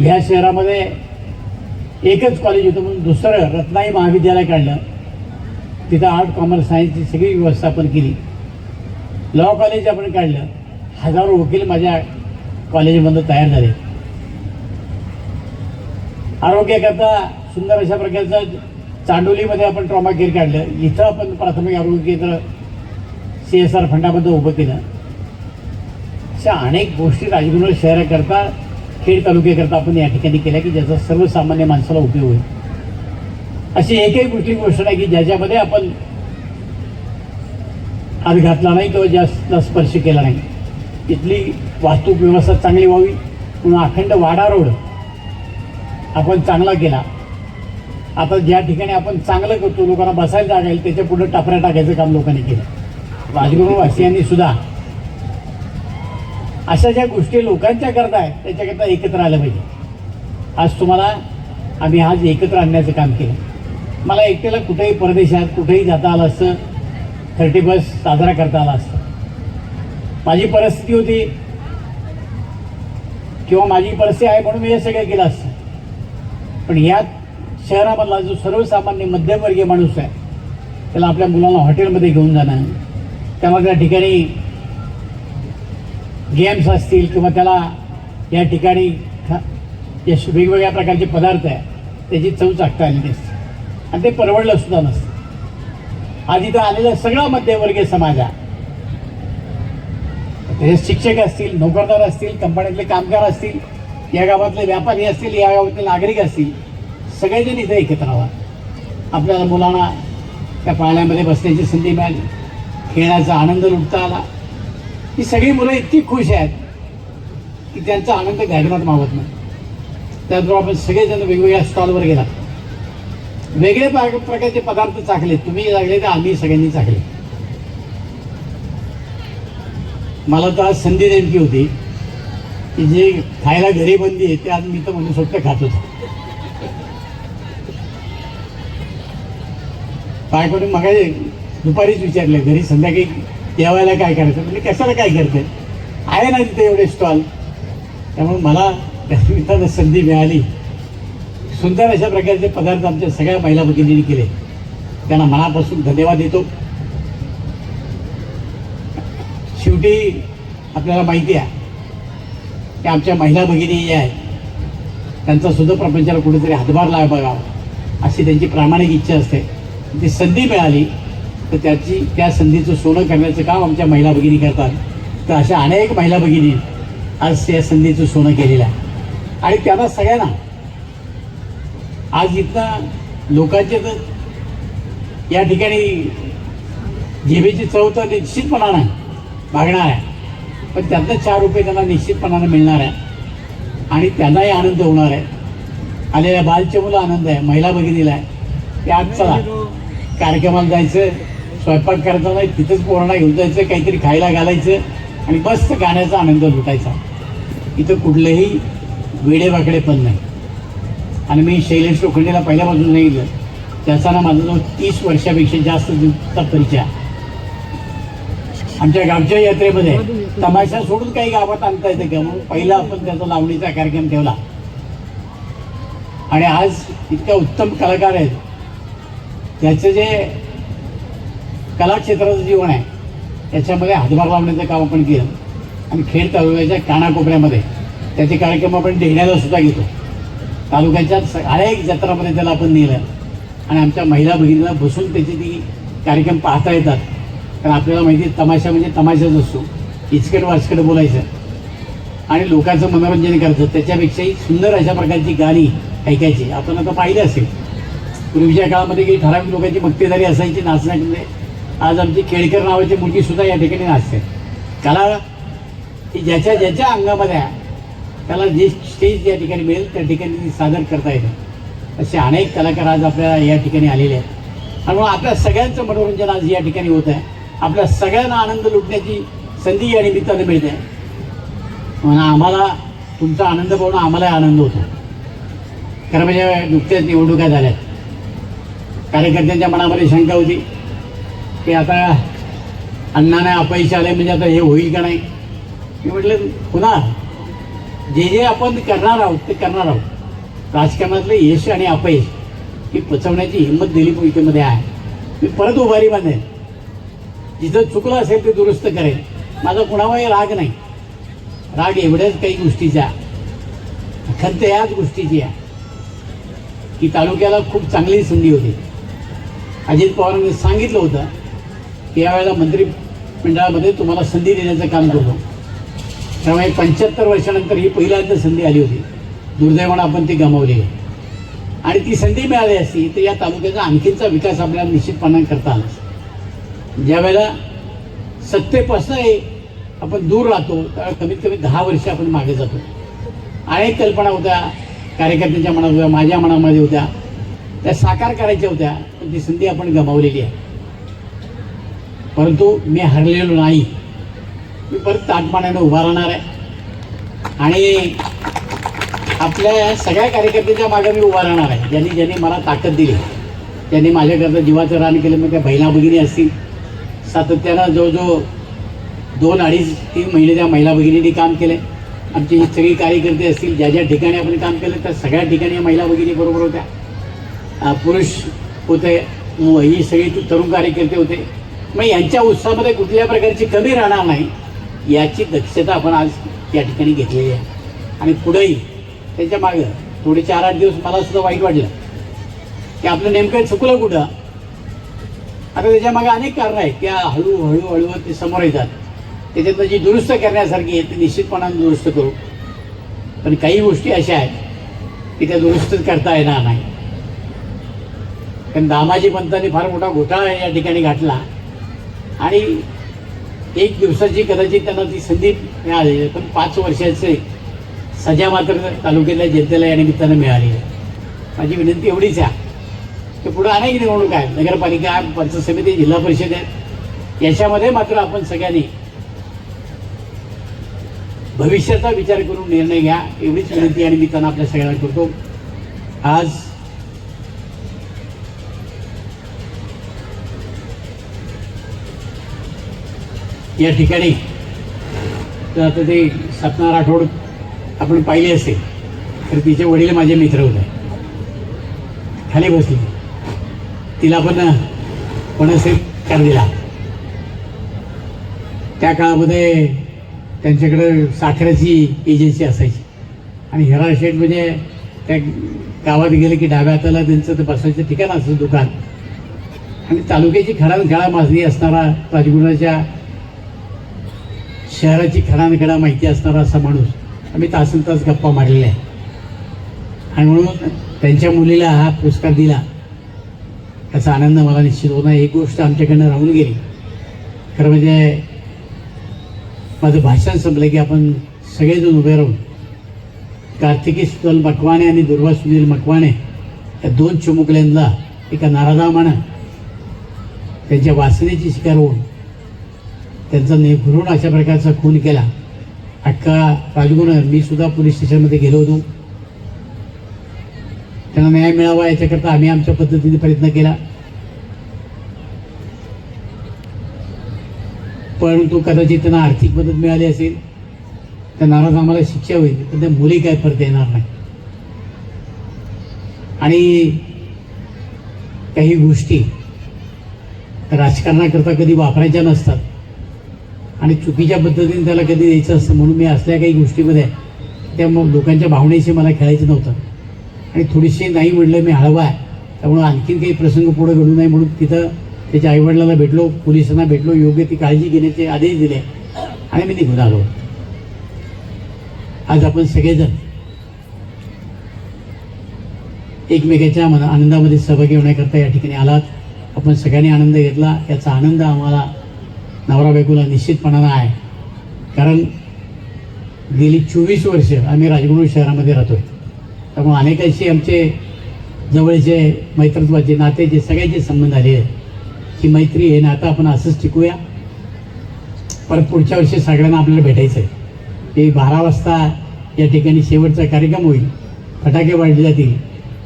ह्या शहरामध्ये एकच कॉलेज होतं म्हणून दुसरं रत्नाई महाविद्यालय काढलं. तिथं आर्ट कॉमर्स सायन्सची सगळी व्यवस्थापन केली. लॉ कॉलेज आपण काढलं. हजारो वकील माझ्या कॉलेजमधून तयार झाले. आरोग्याकरता सुंदर अशा प्रकारचं चांडोलीमध्ये आपण ट्रॉमा केअर काढलं. इथं आपण प्राथमिक आरोग्य केंद्र सी एस आर फंडामध्ये उभं केलं. अशा अनेक गोष्टी राजगुरू शहराकरता खेड तालुक्याकरता आपण या ठिकाणी केल्या की ज्याचा सर्वसामान्य माणसाला उपयोग होईल. अशी एकही गोष्टी गोष्ट नाही की ज्याच्यामध्ये आपण हात घातला नाही किंवा जास्त स्पर्श केला नाही. इथली वाहतूक व्यवस्था चांगली व्हावी म्हणून अखंड वाडा रोड आपण चांगला केला. आता ज्या ठिकाणी आपण चांगलं करतो लोकांना बसायला जागा येईल त्याच्या पुढे टापऱ्या टाकायचं काम लोकांनी केलं. राजगुरुवासियांनी सुद्धा अशा ज्या गोष्टी लोकांच्या करता आहेत त्याच्याकरता एकत्र आलं पाहिजे. आज तुम्हाला आम्ही आज एकत्र आणण्याचं काम केलं. मला एकट्याला कुठेही परदेशात कुठेही जाता आलं असतं थर्टी फर्स्ट साजरा करता आला असतं. माझी परिस्थिती होती किंवा माझी परिस्थिती आहे म्हणून मी हे सगळं केलं असतं. पण यात शहरामधला जो सर्वसामान्य मध्यमवर्गीय माणूस आहे त्याला आपल्या मुलांना हॉटेलमध्ये घेऊन जाणं त्याला त्या ठिकाणी गेम्स असतील किंवा त्याला या ठिकाणी खा जे वेगवेगळ्या प्रकारचे पदार्थ आहे त्याची चव चाकता आलेली असते आणि ते परवडलं सुद्धा नसतं. आज इथं आलेला सगळा मध्यमवर्गीय समाज आहे. त्याचे शिक्षक असतील नोकरदार असतील कंपन्यातले कामगार असतील या गावातले व्यापारी असतील या गावातले नागरिक असतील सगळेजण इथे एकत्र हवा आपल्याला मुलांना त्या पाळण्यामध्ये बसण्याची संधी मिळाली. खेळाचा आनंद लुटता आला. ही सगळी मुलं इतकी खुश आहेत की त्यांचा आनंद गगनात मावत नाही. त्याचबरोबर आपण सगळेजण वेगवेगळ्या स्टॉलवर गेला. वेगळे प्रकारचे पदार्थ चाकले तुम्ही लागले तर आम्ही सगळ्यांनी चाकले मला तर आज संधी नेमकी होती की जे खायला घरी बंदी आहे ते आज मी तर म्हणू स्वतः खात होतो. काय करून मग दुपारीच विचारले घरी संध्याकाळी जेवायला काय करायचं? म्हणजे कशाला काय करते? आहे ना तिथे एवढे स्टॉल त्यामुळे मला त्या संधी मिळाली. सुंदर अशा प्रकारचे पदार्थ आमच्या सगळ्या महिला भगिनींनी केले. त्यांना मनापासून धन्यवाद देतो. शेवटी आपल्याला माहिती आहे की आमच्या महिला भगिनी ज्या आहेत. त्यांचा सुद्धा प्रपंचाला कुठेतरी हातभार लावा बघावा अशी त्यांची प्रामाणिक इच्छा असते. ती संधी मिळाली. तर त्याची त्या संधीचं सोनं करण्याचं काम आमच्या महिला भगिनी करतात. तर अशा अनेक महिला भगिनी आज त्या संधीचं सोनं केलेलं आहे. आणि त्यांना सगळ्यांना आज इथं लोकांचे तर या ठिकाणी जिभेची चव तर निश्चितपणानं मागणार आहे. पण त्यातनं चार रुपये त्यांना निश्चितपणानं मिळणार आहे. आणि त्यांनाही आनंद होणार आहे. आलेल्या बालच्या मुलं आनंद आहे महिला भगिनीला आहे. ते आज चला कार्यक्रमाला जायचं. स्वयंपाक करायचा नाही तिथंच कोरोना घेऊन जायचं काहीतरी खायला घालायचं आणि मस्त गाण्याचा आनंद लुटायचा. इथं कुठलंही वेडेवाकडे पण नाही. आणि मी शैलेश लोखंडेला पहिल्यापासून गेलं. त्याचा ना माझा जो तीस वर्षापेक्षा जास्त दिवसाचा परिचय आमच्या गावच्या यात्रेमध्ये तमाशा सोडून काही गावात आणता येतं का? म्हणून पहिला आपण त्याचा लावणीचा कार्यक्रम ठेवला. आणि आज इतक्या उत्तम कलाकार आहेत. त्याचं जे कलाक्षेत्राचं जीवन आहे. त्याच्यामध्ये हातभार लावण्याचं काम आपण केलं. आणि खेड तालुक्याच्या कानाकोपऱ्यामध्ये. त्याचे कार्यक्रम आपण देण्याला सुद्धा घेतो. तालुक्याच्या स- अनेक जत्रामध्ये त्याला आपण नेलं. आणि आमच्या महिला भगिनीला बसून त्याची ती कार्यक्रम पाहता येतात. कारण आपल्याला माहिती आहे तमाशा म्हणजे तमाशाच असतो. इचकट वाचकट बोलायचं. आणि लोकांचं मनोरंजन करायचं. त्याच्यापेक्षाही सुंदर अशा प्रकारची गाणी ऐकायची. आपण आता पाहिलं असेल. पूर्वीच्या काळामध्ये काही ठराविक लोकांची भक्तीदारी असायची नाचण्यामध्ये आज आमची केळकर नावाची मुलगी सुद्धा या ठिकाणी नाचते. कला की ज्याच्या ज्याच्या अंगामध्ये आहे त्याला जे स्टेज या ठिकाणी मिळेल त्या ठिकाणी ती सादर करता येतं. असे अनेक कलाकार आज आपल्या या ठिकाणी आलेले आहेत. आणि म्हणून आपल्या सगळ्यांचं मनोरंजन आज या ठिकाणी होत आहे. आपल्या सगळ्यांना आनंद लुटण्याची संधी या निमित्तानं मिळते. म्हणून आम्हाला तुमचा आनंद पाहून आम्हालाही आनंद होतो. खरं म्हणजे नुकत्याच निवडणुका झाल्यात. कार्यकर्त्यांच्या मनामध्ये शंका होती. की आता अण्णाने अपयश आले म्हणजे आता हे होईल का नाही? मी म्हटलं होणार जे जे आपण करणार आहोत ते करणार आहोत. राजकारणातलं यश आणि अपयश ही पचवण्याची हिंमत दिली भूमिकेमध्ये आहे. मी परत उभारी बांधेन. जिथं चुकलं असेल ते दुरुस्त करेन. माझा कुणावरही राग नाही. राग एवढ्याच काही गोष्टीचा. खंत याच गोष्टीची आहे. की तालुक्याला खूप चांगली संधी होती. अजित पवारांनी सांगितलं होतं यावेळेला मंत्रिमंडळामध्ये तुम्हाला संधी देण्याचं काम करतो. त्यामुळे पंच्याहत्तर वर्षानंतर ही पहिल्यांदा संधी आली होती. दुर्दैवानं आपण ती गमावली आहे. आणि ती संधी मिळाली असती तर या तालुक्याचा आणखीनचा विकास आपल्याला निश्चितपणे करता आला ज्यावेळेला सत्तेपासून आपण दूर राहतो त्यावेळेला कमीत कमी दहा वर्ष आपण मागे जातो. अनेक कल्पना होत्या कार्यकर्त्यांच्या मनात होत्या माझ्या मनामध्ये होत्या त्या साकार करायच्या होत्या पण ती संधी आपण गमावलेली आहे. परंतु मी हरलेलो नाही. मी परत ताटपाण्यानं उभा राहणार आहे. आणि आपल्या सगळ्या कार्यकर्त्यांच्या मागे मी उभा राहणार आहे. ज्यांनी ज्यांनी मला ताकद दिली. त्यांनी माझ्याकरता जीवाचं रान केलं मग त्या बहिणा भगिनी असतील. सातत्यानं जवळजवळ दोन अडीच तीन महिने त्या महिला भगिनींनी काम केले. आमची जी सगळी कार्यकर्ते असतील ज्या ज्या ठिकाणी आपण काम केलं त्या सगळ्या ठिकाणी महिला भगिनी बरोबर होत्या. पुरुष होते ही सगळी तरुण कार्यकर्ते होते. मग यांच्या उत्साहामध्ये कुठल्या प्रकारची कमी राहणार नाही याची दक्षता आपण आज या ठिकाणी घेतलेली आहे. आणि पुढेही त्याच्या मागं थोडे चार आठ दिवस मला सुद्धा वाईट वाटलं की आपलं नेमकं चुकलं कुठं? आता त्याच्यामागे अनेक कारणं आहेत त्या हळूहळू हळूहळू ते समोर येतात. त्याच्यातनं जी दुरुस्त करण्यासारखी आहे ती निश्चितपणाने दुरुस्त करू. पण काही गोष्टी अशा आहेत की त्या दुरुस्त करता येणार नाही. कारण दामाजी पंतांनी फार मोठा घोटाळा या ठिकाणी घातला. आणि एक दिवसाची कदाचित त्यांना ती संधी मिळाली आहे. पण पाच वर्षाचे सजा मात्र तालुक्यातल्या जनतेला या निमित्तानं मिळाली आहे माझी विनंती एवढीच आहे. की पुढं अनेक निवडणूक आहेत नगरपालिका पंचायत समिती जिल्हा परिषद आहेत. याच्यामध्ये मात्र आपण सगळ्यांनी भविष्याचा विचार करून निर्णय घ्या. एवढीच विनंती आणि मी त्यांना आपल्या सगळ्यांना करतो. आज या ठिकाणी. तर आता ते सपना राठोड आपण पाहिले असेल तर तिचे वडील माझे मित्र होते. खाली बसली. तिला पण पणसे कर दिला. त्या काळामध्ये त्यांच्याकडे साखरेची एजन्सी असायची. आणि हेरा शेठ म्हणजे त्या गावात गेलं की डाव्या हाताला त्यांचं ते बसायचं ठिकाण असतं दुकान. आणि तालुक्याची खडानखडा माजली असणारा राजगुरूच्या शहराची खडानखडा माहिती असणारा असा माणूस आम्ही तासन तास गप्पा मारलेल्या आहे आणि म्हणून त्यांच्या मुलीला हा पुरस्कार दिला. त्याचा आनंद मला निश्चित होणार एक गोष्ट आमच्याकडनं राहून गेली. खरं म्हणजे माझं भाषण संपलं की आपण सगळेजण उभे राहून कार्तिकी सुनील मकवाणे आणि दुर्वा सुनील मकवाणे या दोन चिमुकल्यांना एका नारादामानं त्यांच्या वासनेची शिकार होऊन त्यांचा निर्घृण अशा प्रकारचा खून केला. अटका राजगुरू मी सुद्धा पोलीस स्टेशनमध्ये गेलो होतो. त्यांना न्याय मिळावा याच्याकरता आम्ही आमच्या पद्धतीने प्रयत्न केला. परंतु कदाचित त्यांना आर्थिक मदत मिळाली असेल तर नाराज आम्हाला शिक्षा होईल पण त्या मुली काय परत येणार नाही. आणि काही गोष्टी राजकारणाकरता कधी वापरायच्या नसतात. आणि चुकीच्या पद्धतीने त्याला कधी द्यायचं असतं म्हणून मी असल्या काही गोष्टीमध्ये त्या मग लोकांच्या भावनेशी मला खेळायचं नव्हतं. आणि थोडीशी नाही म्हटलं मी हळवा आहे. त्यामुळं आणखीन काही प्रसंग पुढे घडू नये म्हणून तिथं त्याच्या आईवडिलांना भेटलो पोलिसांना भेटलो योग्य ती काळजी घेण्याचे आदेश दिले आणि मी निघून आलो. आज आपण सगळेजण एकमेकाच्या मन आनंदामध्ये सहभागी होण्याकरता या ठिकाणी आलात. आपण सगळ्यांनी आनंद घेतला. याचा आनंद आम्हाला नवरा बायकोला निश्चितपणानं आहे. कारण गेली चोवीस वर्ष आम्ही राजगुरू शहरामध्ये राहतो आहे त्यामुळे अनेकांशी आमचे जवळचे मैत्रत्वाचे नातेचे सगळ्यांचे संबंध आले आहेत. की मैत्री हे नातं आपण असंच टिकूया. परत पुढच्या वर्षी सगळ्यांना आपल्याला भेटायचं आहे. ते बारा वाजता या ठिकाणी शेवटचा कार्यक्रम होईल. फटाके वाढले जातील.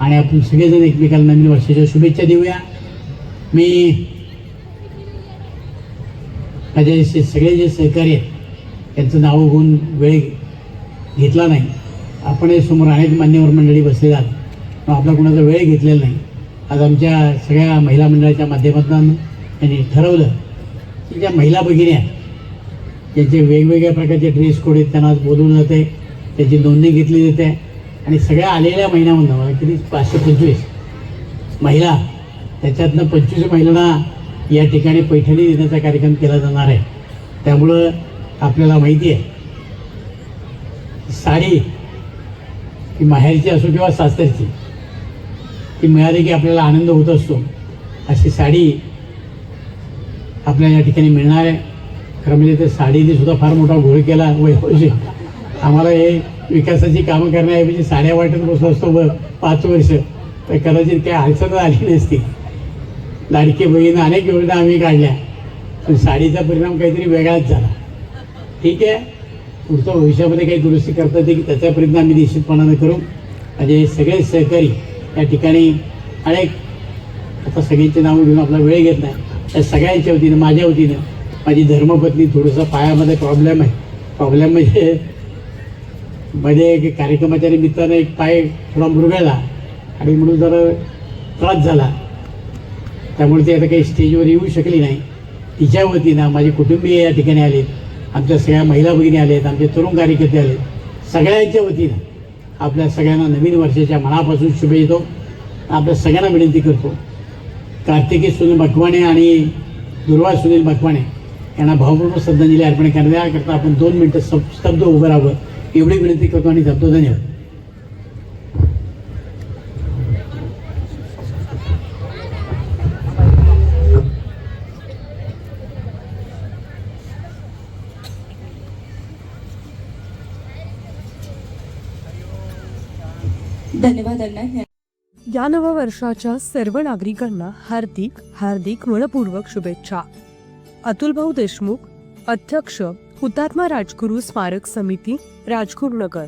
आणि आपण सगळेजण एकमेकाला नवीन वर्षाच्या शुभेच्छा देऊया. मी म्हणजे माझे जे सगळे जे सहकारी आहेत त्यांचं नावं घेऊन वेळ घेतला नाही. आपण हे समोर अनेक मान्यवर मंडळी बसलेले आहात पण आपला कुणाचा वेळ घेतलेला नाही. आज आमच्या सगळ्या महिला मंडळाच्या माध्यमातून त्यांनी ठरवलं की ज्या महिला भगिनी आहेत ज्यांचे वेगवेगळ्या प्रकारचे ड्रेस कोड आहेत त्यांना आज बोलवलं जाते त्याची नोंदणी घेतली जाते. आणि सगळ्या आलेल्या महिन्यामधनं किती पाचशे पंचवीस महिला त्याच्यातनं पंचवीस महिलांना या ठिकाणी पैठणी देण्याचा कार्यक्रम केला जाणार आहे. त्यामुळं आपल्याला माहिती आहे साडी ती माहेरची असो किंवा सासरची ती मिळाली की आपल्याला आनंद होत असतो. अशी साडी आपल्याला या ठिकाणी मिळणार आहे. खरं म्हणजे ते साडीने सुद्धा फार मोठा घोळ केला वैभवशी आम्हाला हे विकासाची कामं करण्याऐवजी साड्या वाटत बसलो असतो ब पाच वर्ष. तर कदाचित काही हालचाल आली नसती. लाडकी बहीण अनेक योजना आम्ही काढल्या. पण साडीचा परिणाम काहीतरी वेगळाच झाला. ठीक आहे? पुढच्या भविष्यामध्ये काही दुरुस्ती करता येते की त्याचा प्रयत्न आम्ही निश्चितपणानं करू. म्हणजे सगळे सहकारी या ठिकाणी अनेक आता सगळ्यांचे नावं घेऊन आपला वेळ घेत नाही. त्या सगळ्यांच्या वतीनं माझ्या वतीनं माझी धर्मपत्नी थोडंसं पायामध्ये प्रॉब्लेम आहे. प्रॉब्लेम म्हणजे मध्ये एक कार्यक्रमाच्या निमित्तानं एक पाय थोडा मुरगळला आणि म्हणून जरा त्रास झाला. त्यामुळे ते आता काही स्टेजवर येऊ शकली नाही. तिच्या वतीनं माझे कुटुंबीय या ठिकाणी आलेत आमच्या सगळ्या महिला भगिनी आलेत आमचे तरुण कार्यकर्ते आलेत सगळ्यांच्या वतीनं आपल्या सगळ्यांना नवीन वर्षाच्या मनापासून शुभेच्छा देतो. आपल्या सगळ्यांना विनंती करतो. कार्तिकी सुनील मकवाणे आणि दुर्वा सुनील मकवाणे यांना भावपूर्ण श्रद्धांजली अर्पण करण्याकरता आपण दोन मिनटं सब स्तब्ध उभं राहावं एवढी विनंती करतो आणि जपतो धन्यवाद. या नववर्षाच्या सर्व नागरिकांना हार्दिक हार्दिक मनपूर्वक शुभेच्छा. अतुलभाऊ देशमुख अध्यक्ष हुतात्मा राजगुरू स्मारक समिती राजगुरुनगर.